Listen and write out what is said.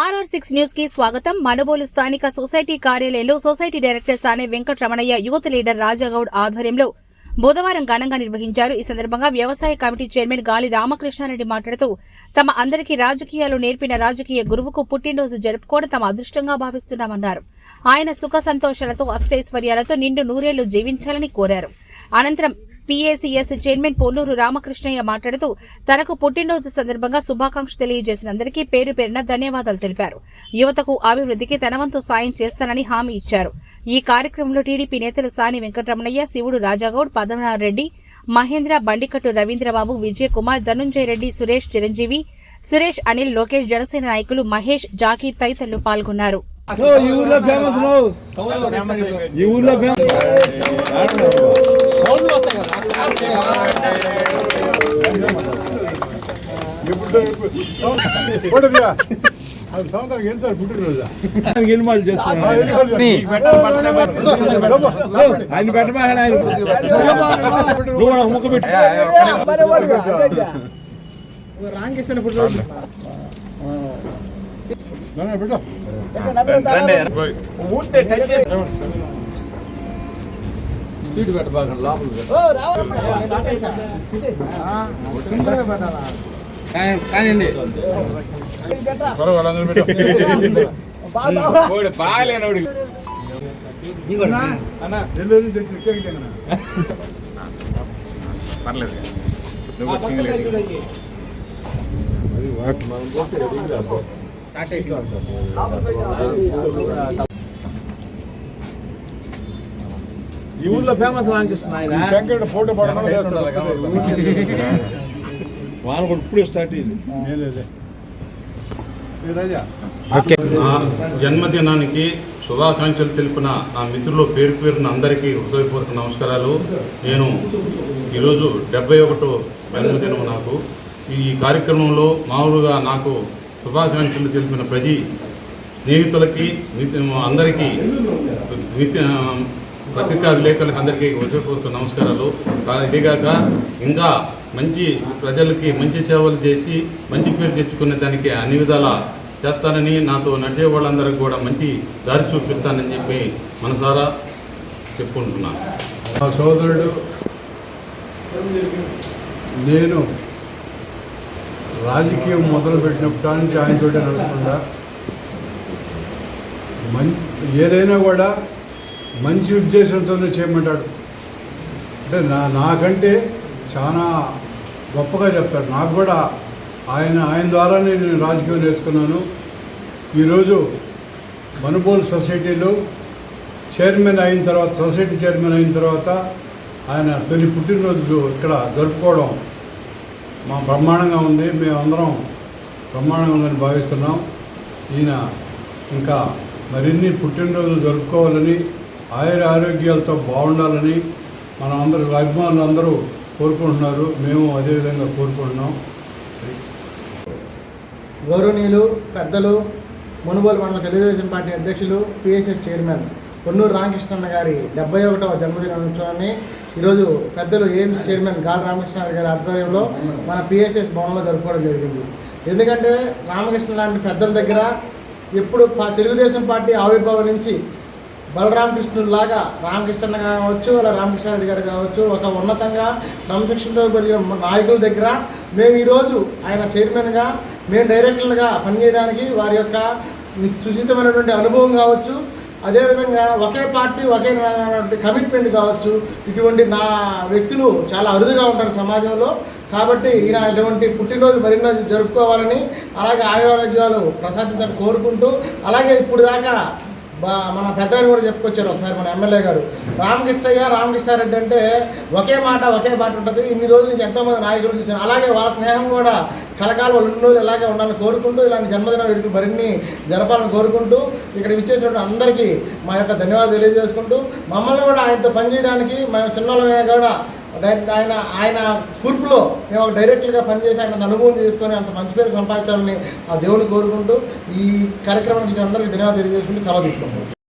RR six న్యూస్కి స్వాగతం. మనబోలు స్థానిక సొసైటీ కార్యాలయంలో సొసైటీ డైరెక్టర్ సానే వెంకటరమణయ్య యువత లీడర్ రాజాగౌడ్ ఆధ్వర్యంలో బుధవారం ఘనంగా నిర్వహించారు. ఈ సందర్భంగా వ్యవసాయ కమిటీ చైర్మన్ గాలి రామకృష్ణారెడ్డి మాట్లాడుతూ తమ అందరికీ రాజకీయాలు నేర్పిన రాజకీయ గురువుకు పుట్టినరోజు జరుపుకోవడం తమ అదృష్టంగా భావిస్తున్నామన్నారు. ఆయన సుఖ సంతోషాలతో అష్టైశ్వర్యాలతో నిండు నూరేళ్ళు జీవించాలని కోరారు. అనంతరం పీఏసీఎస్ చైర్మన్ పోలూరు రామకృష్ణయ్య మాట్లాడుతూ తనకు పుట్టినరోజు సందర్భంగా శుభాకాంక్షలు తెలియజేసిన అందరికీ పేరు పేరున ధన్యవాదాలు తెలిపారు. యువతకు అభివృద్ధికి తనవంతు సాయం చేస్తానని హామీ ఇచ్చారు. ఈ కార్యక్రమంలో టీడీపీ నేతలు సాని వెంకటరమణయ్య శివుడు రాజాగౌడ్ పద్మనాభరెడ్డి మహేంద్ర బండికట్టు రవీంద్రబాబు విజయ్ కుమార్ ధనుంజయ రెడ్డి సురేష్ చిరంజీవి సురేష్ అనిల్ లోకేష్ జనసేన నాయకులు మహేష్ జాకీర్ తదితరులు పాల్గొన్నారు. ఈ ఊర్లో ఫేమస్ నువ్వు ఈ ఊర్లో ఫేమస్ పుట్టినరోజా అది సంవత్సరం ఎన్ని సార్ పుట్టినరోజా గిల్మాలు చేస్తున్నాడు ఆయన పెట్టమని ఆయన నువ్వు కూడా ఒక ముక్క పెట్టు పెట్టు సీటు పెట్టబాక కానివ్వండి త్వరగా వాళ్ళందరూ పెట్టు. అన్న నెల్లూరు నుంచి వచ్చి కేక్ తిననా? ఈ ఊర్లో ఫేమస్ రామకృష్ణ ఈ ఆయన. శంకరుడు ఫోటో పడడం వాన కూడా ఇప్పుడే స్టార్ట్ అయింది. జన్మదినానికి శుభాకాంక్షలు తెలిపిన నా మిత్రులు పేరు పేరున అందరికీ హృదయపూర్వక నమస్కారాలు. నేను ఈరోజు డెబ్బై ఒకటో జన్మదినం నాకు. ఈ కార్యక్రమంలో మామూలుగా నాకు శుభాకాంక్షలు తెలిపిన ప్రతి స్నేహితులకి అందరికీ పత్రికా విలేకరులకు అందరికీ హృదయపూర్వక నమస్కారాలు. కా- ఇదిగాక ఇంకా మంచి ప్రజలకి మంచి సేవలు చేసి మంచి పేరు తెచ్చుకునే దానికి అన్ని విధాల చేస్తానని నాతో నడిచే వాళ్ళందరికీ కూడా మంచి దారి చూపిస్తానని చెప్పి మనసారా చెప్పుకుంటున్నాను. మా సోదరుడు నేను రాజకీయం మొదలుపెట్టినప్పటి నుంచి ఆయనతోటే నడుస్తుందా? మం ఏదైనా కూడా మంచి ఉద్దేశంతోనే చేయమంటాడు. అంటే నా నాకంటే చాలా గొప్పగా చెప్తాడు. నాకు కూడా ఆయన ఆయన ద్వారానే నేను రాజకీయం నేర్చుకున్నాను. ఈరోజు మనుబోల్ సొసైటీలో చైర్మన్ అయిన తర్వాత సొసైటీ చైర్మన్ అయిన తర్వాత ఆయన తొలి పుట్టినరోజు ఇక్కడ జరుపుకోవడం మా బ్రహ్మాండంగా ఉంది. మేమందరం బ్రహ్మాండంగా ఉందని భావిస్తున్నాం. ఈయన ఇంకా మరిన్ని పుట్టినరోజులు జరుపుకోవాలని ఆయుర ఆరోగ్యాలతో బాగుండాలని మన అందరూ అభిమానులు అందరూ కోరుకుంటున్నారు. మేము అదేవిధంగా కోరుకుంటున్నాం. గౌరవనీయులు పెద్దలు మునుబోలు మండల తెలుగుదేశం పార్టీ అధ్యక్షులు పిఎస్ఎస్ చైర్మన్ పొన్నూరు రామకృష్ణన్న గారి డెబ్బై ఒకటవ జన్మదినోత్సవాన్ని ఈరోజు పెద్దలు ఏఎంసీ చైర్మన్ గాలి రామకృష్ణ గారి ఆధ్వర్యంలో మన పిఎస్ఎస్ భవన్లో జరుపుకోవడం జరిగింది. ఎందుకంటే రామకృష్ణ లాంటి పెద్దల దగ్గర ఎప్పుడు తెలుగుదేశం పార్టీ ఆవిర్భావం నుంచి బలరామకృష్ణులాగా రామకృష్ణ కావచ్చు అలా రామకృష్ణారెడ్డి గారు కావచ్చు ఒక ఉన్నతంగా క్రమశిక్షణతో పెరిగిన నాయకుల దగ్గర మేము ఈరోజు ఆయన చైర్మన్గా మేము డైరెక్టర్లుగా పనిచేయడానికి వారి యొక్క సుచితమైనటువంటి అనుభవం కావచ్చు అదేవిధంగా ఒకే పార్టీ ఒకే కమిట్మెంట్ కావచ్చు ఇటువంటి నా వ్యక్తులు చాలా అరుదుగా ఉంటారు సమాజంలో. కాబట్టి ఈయన ఇటువంటి పుట్టినరోజు మరిన్నో జరుపుకోవాలని అలాగే ఆయురారోగ్యాలు ప్రశాసించాలని కోరుకుంటూ అలాగే ఇప్పుడు దాకా బా మన పెద్ద కూడా చెప్పుకొచ్చారు ఒకసారి మన ఎమ్మెల్యే గారు. రామకృష్ణయ్య రామకృష్ణారెడ్డి అంటే ఒకే మాట ఒకే మాట ఉంటుంది. ఇన్ని రోజుల నుంచి ఎంతోమంది నాయకులు చూసాను అలాగే వాళ్ళ స్నేహం కూడా కలకాలం వాళ్ళు రోజులు ఇలాగే ఉండాలని కోరుకుంటూ ఇలాంటి జన్మదిన వేడుకలు మరిన్ని జరపాలని కోరుకుంటూ ఇక్కడ విచ్చేసినటువంటి అందరికీ మా యొక్క ధన్యవాదాలు తెలియజేసుకుంటూ మమ్మల్ని కూడా ఆయనతో పనిచేయడానికి మేము చిన్నోళ్ళమే కూడా ఆయన ఆయన కూర్పులో మేము ఒక డైరెక్టర్గా పనిచేసి ఆయన అనుభవం తీసుకొని అంత మంచి పేరు సంపాదించాలని ఆ దేవుని కోరుకుంటూ ఈ కార్యక్రమానికి అందరికీ ధన్యవాదాలు తెలియజేసుకుంటూ సెలవు తీసుకుంటాం